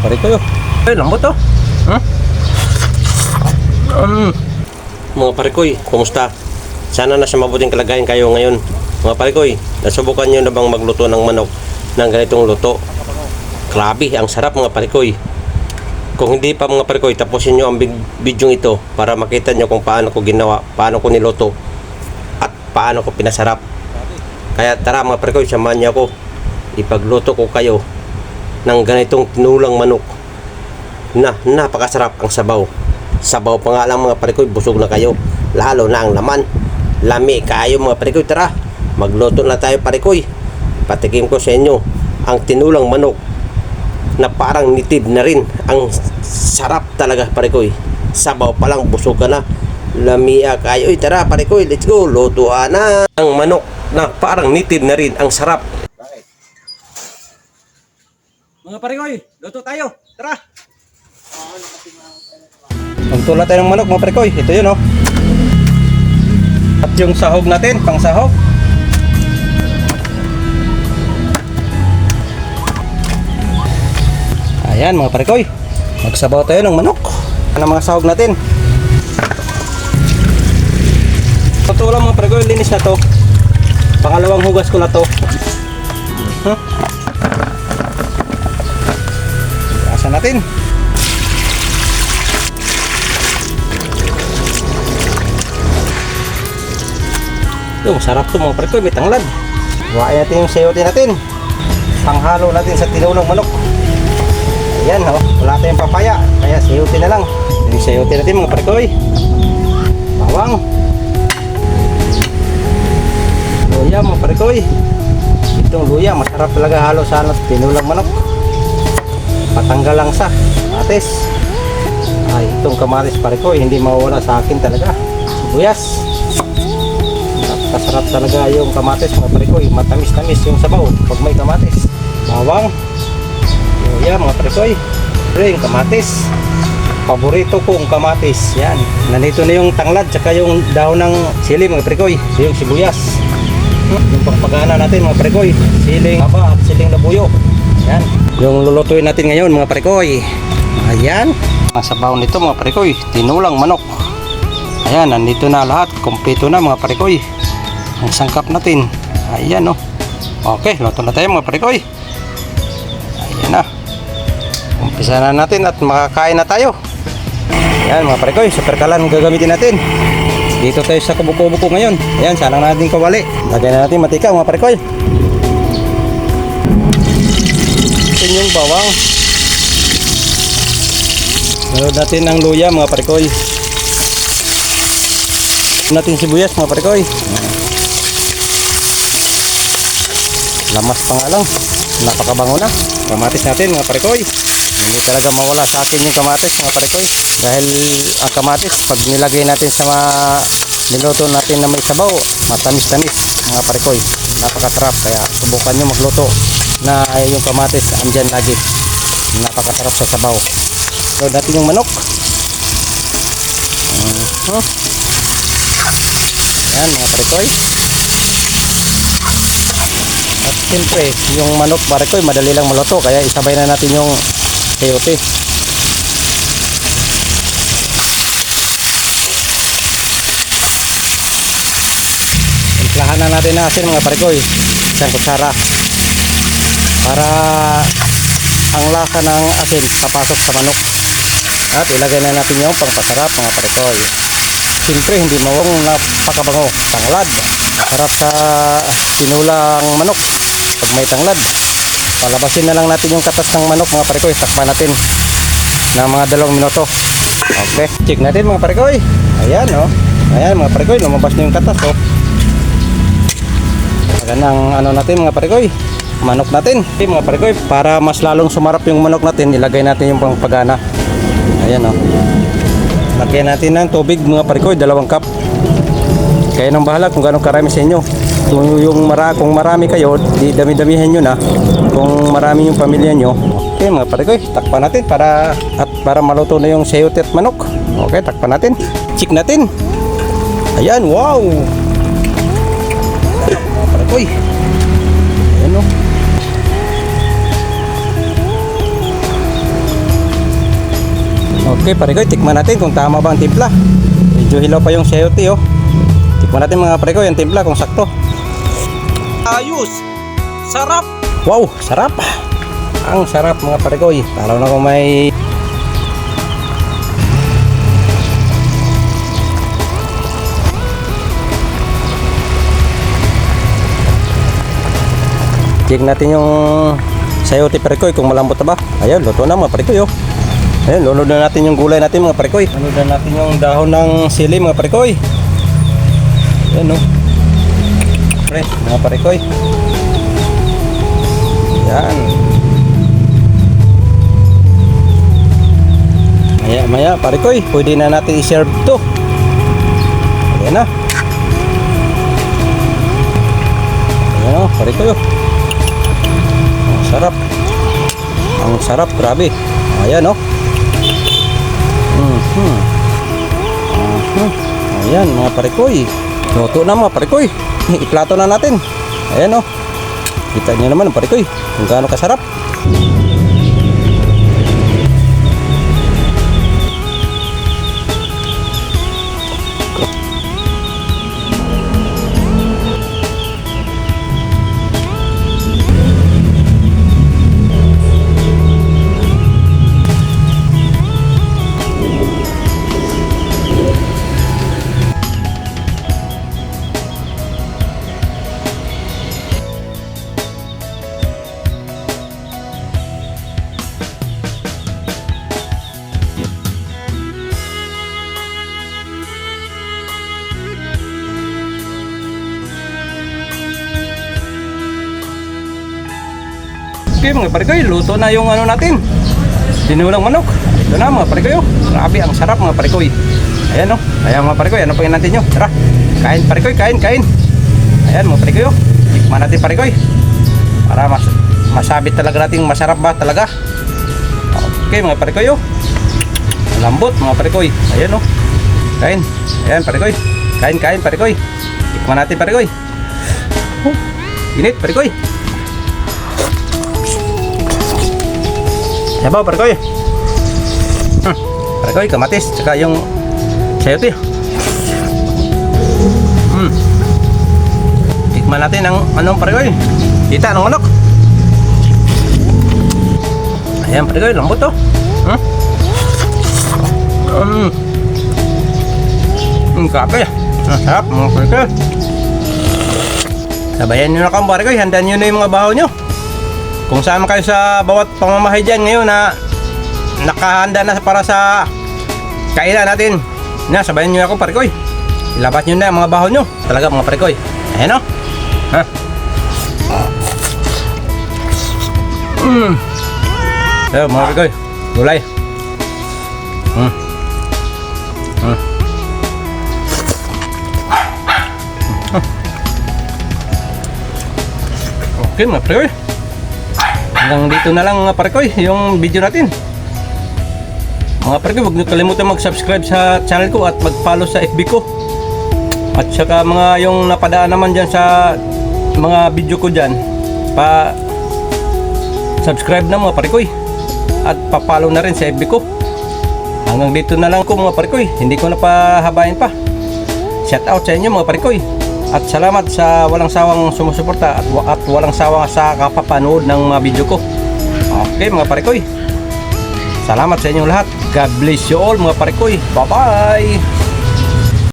Pare yun. Ay, lambot to. Hmm? Um, mga parikoy, kumusta? Sana nasa mabuting kalagayan kayo ngayon. Mga parikoy, nasubukan nyo na bang magluto ng manok ng ganitong luto? Grabe, ang sarap mga parikoy. Kung hindi pa mga parikoy, tapusin nyo ang video ito para makita nyo kung paano ko ginawa, paano ko niluto, at paano ko pinasarap. Kaya tara mga parikoy, samahan niyo ako. Ipagluto ko kayo ng ganitong tinulang manok na napakasarap ang sabaw. Sabaw pa nga lang mga parikoy, busog na kayo. Lalo na ang laman. Lami kayo mga parikoy, tara. Magluto na tayo parikoy. Patikim ko sa inyo ang tinulang manok na parang nitib na rin. Ang sarap talaga parikoy. Sabaw pa lang, busog ka na. Lamia kayo. Tara parikoy, let's go. Lutuan na. Ang manok na parang nitib na rin. Ang sarap. Mga parikoy, luto tayo. Tara. Magtula tayo ng manok mga prekoy. Ito yun oh. At yung sahog natin, pang sahog. Ayan mga prekoy. Magsabaw tayo ng manok. Ano mga sahog natin? Totoo lang mga prekoy, linis na to. Pangalawang hugas ko na to. Huh? Asa natin. Ito, masarap to mga prekoy, may tanglad. Huwain natin yung sayote natin. Panghalo natin sa tinulong manok. Ayan, oh, wala tayong papaya. Kaya sayote na lang. Yung sayote natin mga prekoy. Bawang. Luya mga prekoy. Itong luya, masarap talaga halo sa ano, tinulang manok. Patanggal lang sa ates. Ay, itong kamatis prekoy, hindi mawala sa akin talaga. Sibuyas. Napakasarap talaga yung kamatis mga parikoy. Matamis-tamis yung sabaw pag may kamatis. Bawang. Luya mga parikoy. Ito yung kamatis. Paborito kong kamatis. Yan. Nandito na yung tanglad tsaka yung dahon ng sili mga parikoy. Yung sibuyas. Yung pagpagana natin mga parikoy. Siling haba at siling labuyo. Yan. Yung lulutuin natin ngayon mga parikoy. Ayan. Ang sabaw nito mga parikoy. Tinulang manok. Ayan, nandito na lahat. Kompleto na mga parikoy. Ang sangkap natin. Ayan o. Okay, luto na tayo mga parikoy. Ayan na. Umpisa na natin at makakain na tayo. Ayan mga parikoy, super kalan gagamitin natin. Dito tayo sa kubo-kubo ngayon. Ayan, sana natin kawali. Lagyan na natin matika mga parikoy. Ito yung bawang. Meron natin ng luya mga parikoy natin sibuyas mga parikoy lamas pa nga lang. Napakabango na. Kamatis natin mga parikoy hindi talaga mawala sa akin yung kamatis mga parikoy dahil ang kamatis pag nilagay natin sa mga niluto natin na may sabaw matamis-tamis mga parikoy napakasarap kaya subukan nyo magluto na yung kamatis andyan lagi napakasarap sa sabaw so natin yung manok uh, yan mga parikoy. At siyempre, yung manok parikoy madali lang maluto kaya isabay na natin yung sayote. Timplahan na natin ng asin mga parikoy. Isang kutsara. Para ang lasa ng asin papasok sa manok. At ilagay na natin yung pangpasarap mga parikoy siyempre hindi mawang napakabango. Tanglad. Sarap sa tinulang manok. Pag may tanglad palabasin na lang natin yung katas ng manok mga parikoy takpan natin na mga dalawang minuto. Okay check natin mga parikoy ayan oh. Ayan mga parikoy lumabas na yung katas oh. Magandang ano natin mga parikoy manok natin okay, mga parikoy para mas lalong sumarap yung manok natin ilagay natin yung pangpagana ayan oh Lagyan natin ng tubig mga parikoy, dalawang cup. Kaya nang bahala kung gano'ng karami sa inyo. Kung yung mara, kung marami kayo, di dami-damihan nyo na. Kung marami yung pamilya nyo. Okay mga parikoy, takpan natin para at para maluto na yung sayote at manok. Okay, takpan natin. Check natin. Ayan, wow! Mga parikoy. Okay, pare ko, tikman natin kung tama ba ang timpla. Medyo hilaw pa yung sayote, oh. Tikman natin mga pare ko, yung timpla kung sakto. Ayos! Sarap! Wow, sarap! Ang sarap mga pare ko, eh. Na kung may Check natin yung sayote parekoy kung malambot na ba. Ayun, luto na mga parekoy oh. Ayun, lunod na natin yung gulay natin mga parekoy. Lunod na natin yung dahon ng sili mga parekoy. Ayun oh. Pre, mga parekoy. Yan. Maya maya parekoy, pwede na natin i-serve to. Ayan na. Ayan oh, parekoy oh. Ang sarap. Ang sarap, grabe. Ayan, oh. Mhm. Mhm. Ayan, mga parikoy. Luto na mga parikoy. Iplato na natin. Ayan, oh. Kita niyo naman, parikoy. Kung gaano kasarap. Okay mga parikoy, luto na yung ano natin. Dinulang manok. Ito na mga parikoy. oh. Grabe, ang sarap mga parikoy. Ayan oh. Ayan mga parikoy, ano pang natin nyo? Tara, kain parikoy, kain, kain. Ayan mga parikoy. oh. Tikman natin parikoy. Para mas masabi talaga natin masarap ba talaga. Okay mga parikoy. oh. Lambot mga parikoy. Ayan oh. Kain. Ayan parikoy. Kain, kain parikoy. Tikman natin parikoy. Oh, init parikoy. Yabaw, parikoy. Hmm, parikoy, kamatis, tsaka yung sayote. Hmm. Tikman natin ang anong parikoy. Kita, anong manok. Ayan, parikoy, lambot to. Hmm. Hmm. Hmm, kape. Ang sarap, mga parikoy. Sabayan nyo na kang parikoy, handaan nyo na yung mga bahaw nyo. Kung saan kayo sa bawat pamamahay dyan ngayon na nakahanda na para sa kainan natin. Na, sabayan nyo ako parikoy. Ilabas nyo na mga baho nyo. Talaga mga parikoy. Ayan o. Ha? Mm. Ayan mga parikoy. Gulay. Mm. Mm. Okay mga parikoy. Hanggang dito na lang mga parikoy yung video natin. Mga parikoy, huwag niyo kalimutan mag-subscribe sa channel ko at mag-follow sa FB ko. At saka mga yung napadaan naman dyan sa mga video ko dyan, pa subscribe na mga parikoy. At pa-follow na rin sa FB ko. Hanggang dito na lang ko mga parikoy. Hindi ko na pahabayin pa. Shout out sa inyo mga parikoy. At salamat sa walang sawang sumusuporta at, at walang sawang sa kapapanood ng mga video ko. Okay mga parikoy. Salamat sa inyong lahat. God bless you all mga parikoy. Bye-bye!